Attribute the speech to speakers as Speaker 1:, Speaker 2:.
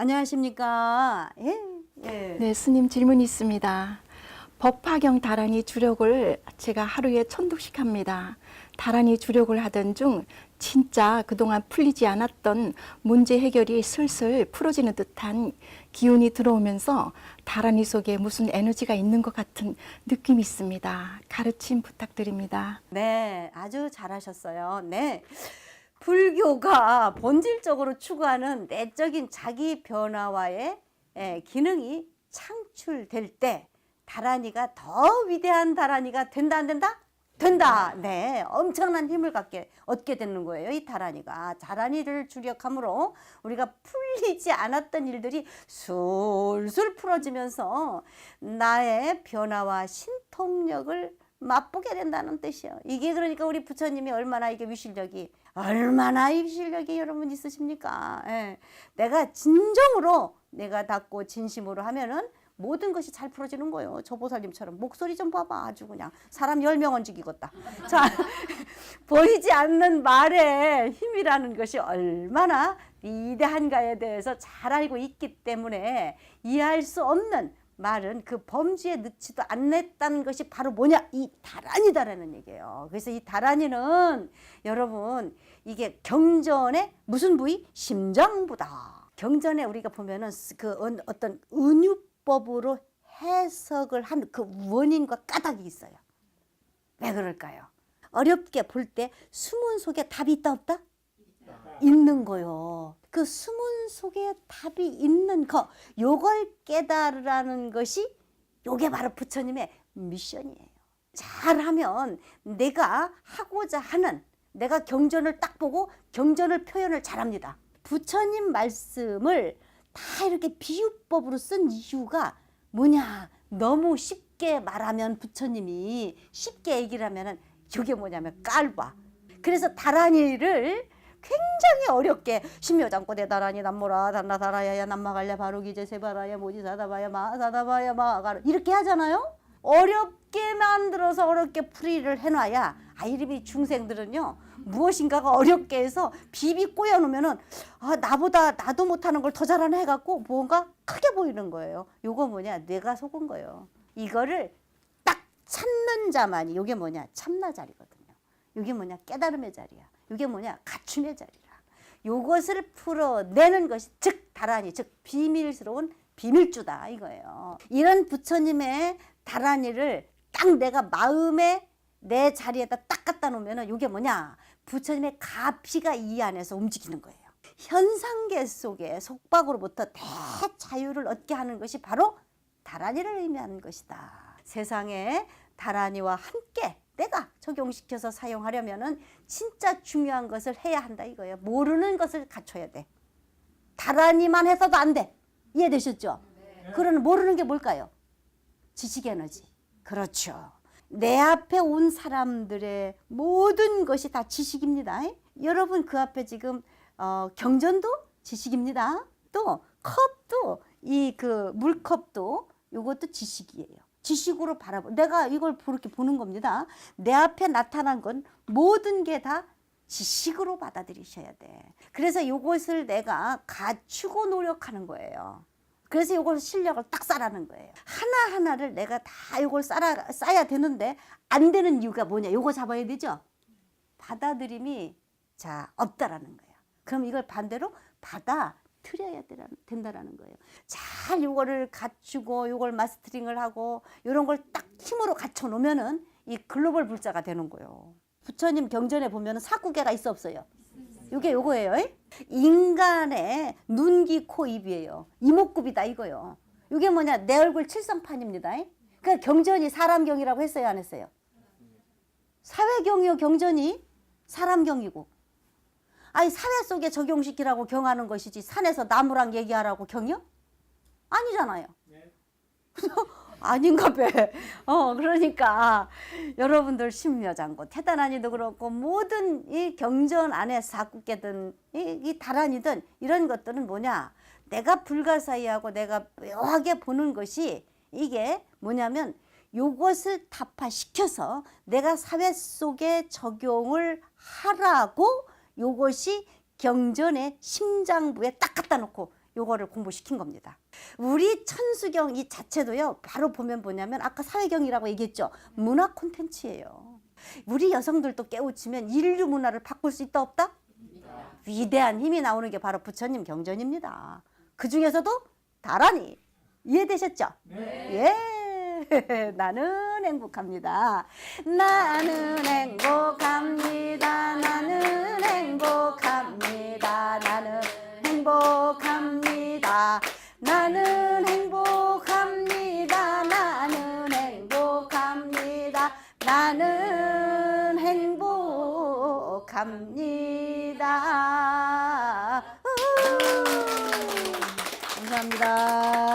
Speaker 1: 안녕하십니까? 예. 예.
Speaker 2: 네, 스님 질문이 있습니다. 법화경 다란이 주력을 제가 하루에 천독씩 합니다. 다란이 주력을 하던 중 진짜 그동안 풀리지 않았던 문제 해결이 슬슬 풀어지는 듯한 기운이 들어오면서 다란이 속에 무슨 에너지가 있는 것 같은 느낌이 있습니다. 가르침 부탁드립니다.
Speaker 1: 네, 아주 잘하셨어요. 네. 불교가 본질적으로 추구하는 내적인 자기 변화와의 예, 기능이 창출될 때 다란이가 더 위대한 다란이가 된다 안 된다? 된다. 네, 엄청난 힘을 갖게 얻게 되는 거예요. 이 다란이가 다란이를 주력함으로 우리가 풀리지 않았던 일들이 술술 풀어지면서 나의 변화와 신통력을 맛보게 된다는 뜻이요. 이게 그러니까 우리 부처님이 얼마나 이게 위실력이 얼마나 이 위실력이 여러분 있으십니까? 예. 내가 진정으로 내가 닫고 진심으로 하면은 모든 것이 잘 풀어지는 거예요. 저 보살님처럼 목소리 좀 봐봐 아주 그냥 사람 열 명은 죽이겠다. 자 보이지 않는 말의 힘이라는 것이 얼마나 위대한가에 대해서 잘 알고 있기 때문에 이해할 수 없는 말은 그 범주에 넣지도 않았다는 것이 바로 뭐냐 이 다란이다라는 얘기예요. 그래서 이 다란이는 여러분 이게 경전의 무슨 부위 심장부다. 경전에 우리가 보면은 그 어- 어떤 은유법으로 해석을 한 그 원인과 까닭이 있어요. 왜 그럴까요? 어렵게 볼 때 숨은 속에 답이 있다 없다? 있는 거요. 그 숨은 속에 답이 있는 거, 요걸 깨달으라는 것이 요게 바로 부처님의 미션이에요. 잘하면 내가 하고자 하는 내가 경전을 딱 보고 경전을 표현을 잘합니다. 부처님 말씀을 다 이렇게 비유법으로 쓴 이유가 뭐냐? 너무 쉽게 말하면 부처님이 쉽게 얘기를 하면은 이게 뭐냐면 깔봐. 그래서 다란이를 굉장히 어렵게 심여장고 대다란이 남모라 단나 다라야야 남마갈래 바로기제 세바라야 모지사다바야 마사다바야 마가르 이렇게 하잖아요. 어렵게 만들어서 어렵게 풀이를 해놔야 아이들이 중생들은요 무엇인가가 어렵게 해서 비비 꼬여놓으면은 아 나보다 나도 못하는 걸 더 잘하나 해갖고 뭔가 크게 보이는 거예요. 요거 뭐냐 내가 속은 거예요. 이거를 딱 찾는 자만이 요게 뭐냐 참나 자리거든요. 요게 뭐냐 깨달음의 자리야. 요게 뭐냐 갖춤의 자리라. 요것을 풀어내는 것이 즉 다란이 즉 비밀스러운 비밀주다 이거예요. 이런 부처님의 다란이를 딱 내가 마음에 내 자리에다 딱 갖다 놓으면은 요게 뭐냐 부처님의 가피가 이 안에서 움직이는 거예요. 현상계 속에 속박으로부터 대자유를 얻게 하는 것이 바로 다란이를 의미하는 것이다. 세상에 다란이와 함께 내가 적용시켜서 사용하려면은 진짜 중요한 것을 해야 한다 이거예요. 모르는 것을 갖춰야 돼. 다란이만 해서도 안 돼. 이해되셨죠? 그러는 모르는 게 뭘까요? 지식 에너지. 그렇죠. 내 앞에 온 사람들의 모든 것이 다 지식입니다. 여러분 그 앞에 지금 어, 경전도 지식입니다. 또 컵도 이 그 물컵도 이것도 지식이에요. 지식으로 바라보. 내가 이걸 그렇게 보는 겁니다. 내 앞에 나타난 건 모든 게 다 지식으로 받아들이셔야 돼. 그래서 이것을 내가 갖추고 노력하는 거예요. 그래서 이걸 실력을 딱 쌓라는 거예요. 하나 하나를 내가 다 이걸 쌓아 쌓아야 되는데 안 되는 이유가 뭐냐? 이거 잡아야 되죠. 받아들임이 자 없다라는 거예요. 그럼 이걸 반대로 받아 되라- 된다라는 거예요. 잘 이거를 갖추고 이걸 마스터링을 하고 이런 걸 딱 힘으로 갖춰 놓으면은 이 글로벌 불자가 되는 거예요. 부처님 경전에 보면은 사구개가 있어 없어요. 이게 요거예요. 에? 인간의 눈, 귀, 코, 입이에요. 이목구비다 이거요. 이게 뭐냐? 내 얼굴 칠성판입니다. 에? 그러니까 경전이 사람경이라고 했어요, 안 했어요? 사회경이요, 경전이 사람경이고. 아니 사회 속에 적용시키라고 경하는 것이지 산에서 나무랑 얘기하라고 경이요? 아니잖아요. 아닌가 봐. 어, 그러니까 여러분들 심려장고 태단아니도 그렇고 모든 이 경전 안에 사국계든 이, 이 다란이든 이런 것들은 뭐냐? 내가 불가사의하고 내가 묘하게 보는 것이 이게 뭐냐면 요것을 타파시켜서 내가 사회 속에 적용을 하라고 요것이 경전의 심장부에 딱 갖다 놓고 요거를 공부시킨 겁니다. 우리 천수경 이 자체도요. 바로 보면 뭐냐면 아까 사회경이라고 얘기했죠. 문화 콘텐츠예요. 우리 여성들도 깨우치면 인류 문화를 바꿀 수 있다 없다? 위대한 힘이 나오는 게 바로 부처님 경전입니다. 그 중에서도 다란이 이해되셨죠? 예. 나는 행복합니다. 나는 행복합니다. 나는 행복합니다. 나는 행복합니다. 나는 행복합니다. 나는 행복합니다. 나는 행복합니다. 우! 감사합니다.